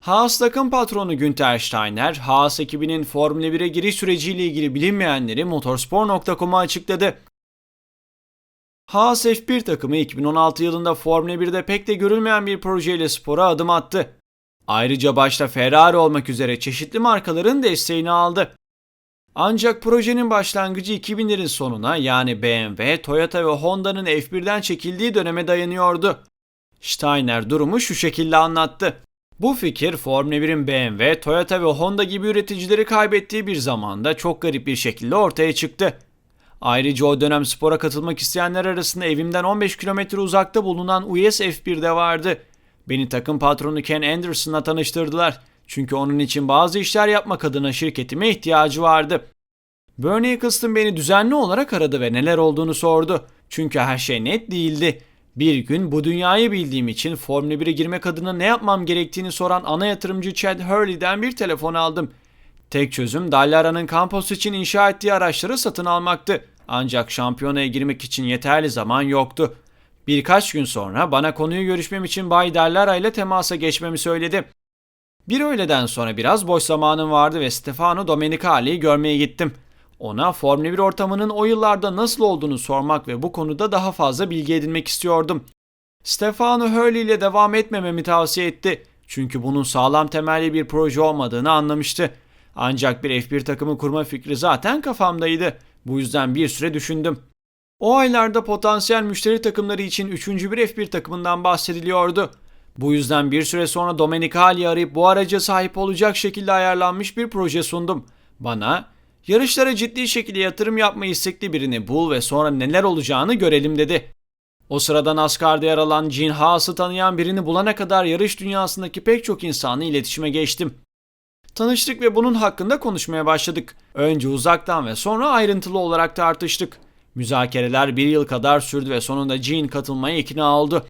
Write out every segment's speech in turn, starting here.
Haas takım patronu Günter Steiner, Haas ekibinin Formula 1'e giriş süreciyle ilgili bilinmeyenleri motorspor.com'a açıkladı. Haas F1 takımı 2016 yılında Formula 1'de pek de görülmeyen bir projeyle spora adım attı. Ayrıca başta Ferrari olmak üzere çeşitli markaların desteğini aldı. Ancak projenin başlangıcı 2000'lerin sonuna yani BMW, Toyota ve Honda'nın F1'den çekildiği döneme dayanıyordu. Steiner durumu şu şekilde anlattı. Bu fikir Formula 1'in BMW, Toyota ve Honda gibi üreticileri kaybettiği bir zamanda çok garip bir şekilde ortaya çıktı. Ayrıca o dönem spora katılmak isteyenler arasında evimden 15 kilometre uzakta bulunan US F1'de vardı. Beni takım patronu Ken Anderson'la tanıştırdılar. Çünkü onun için bazı işler yapmak adına şirketime ihtiyacı vardı. Bernie Eccleston beni düzenli olarak aradı ve neler olduğunu sordu. Çünkü her şey net değildi. Bir gün bu dünyayı bildiğim için Formula 1'e girmek adına ne yapmam gerektiğini soran ana yatırımcı Chad Hurley'den bir telefon aldım. Tek çözüm Dallara'nın kampus için inşa ettiği araçları satın almaktı. Ancak şampiyonaya girmek için yeterli zaman yoktu. Birkaç gün sonra bana konuyu görüşmem için Bay Dallara ile temasa geçmemi söyledi. Bir öğleden sonra biraz boş zamanım vardı ve Stefano Domenicali'yi görmeye gittim. Ona Formula 1 ortamının o yıllarda nasıl olduğunu sormak ve bu konuda daha fazla bilgi edinmek istiyordum. Stefano Hurley ile devam etmememi tavsiye etti. Çünkü bunun sağlam temelli bir proje olmadığını anlamıştı. Ancak bir F1 takımı kurma fikri zaten kafamdaydı. Bu yüzden bir süre düşündüm. O aylarda potansiyel müşteri takımları için 3. bir F1 takımından bahsediliyordu. Bu yüzden bir süre sonra Domenicali'yi arayıp bu araca sahip olacak şekilde ayarlanmış bir proje sundum. Bana, yarışlara ciddi şekilde yatırım yapmayı istekli birini bul ve sonra neler olacağını görelim dedi. O sırada NASCAR'da yer alan Gene Haas'ı tanıyan birini bulana kadar yarış dünyasındaki pek çok insanla iletişime geçtim. Tanıştık ve bunun hakkında konuşmaya başladık. Önce uzaktan ve sonra ayrıntılı olarak tartıştık. Müzakereler bir yıl kadar sürdü ve sonunda Gene katılmaya ikna oldu.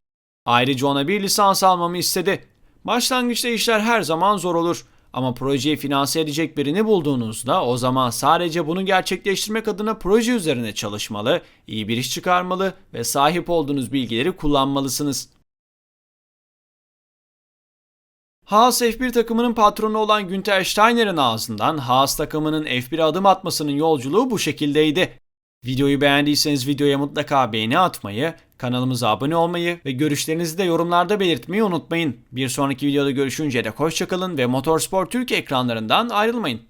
Ayrıca ona bir lisans almamı istedi. Başlangıçta işler her zaman zor olur. Ama projeyi finanse edecek birini bulduğunuzda o zaman sadece bunu gerçekleştirmek adına proje üzerine çalışmalı, iyi bir iş çıkarmalı ve sahip olduğunuz bilgileri kullanmalısınız. Haas F1 takımının patronu olan Günter Steiner'in ağzından Haas takımının F1'e adım atmasının yolculuğu bu şekildeydi. Videoyu beğendiyseniz videoya mutlaka beğeni atmayı, kanalımıza abone olmayı ve görüşlerinizi de yorumlarda belirtmeyi unutmayın. Bir sonraki videoda görüşünceye dek hoşçakalın ve Motorspor Türkiye ekranlarından ayrılmayın.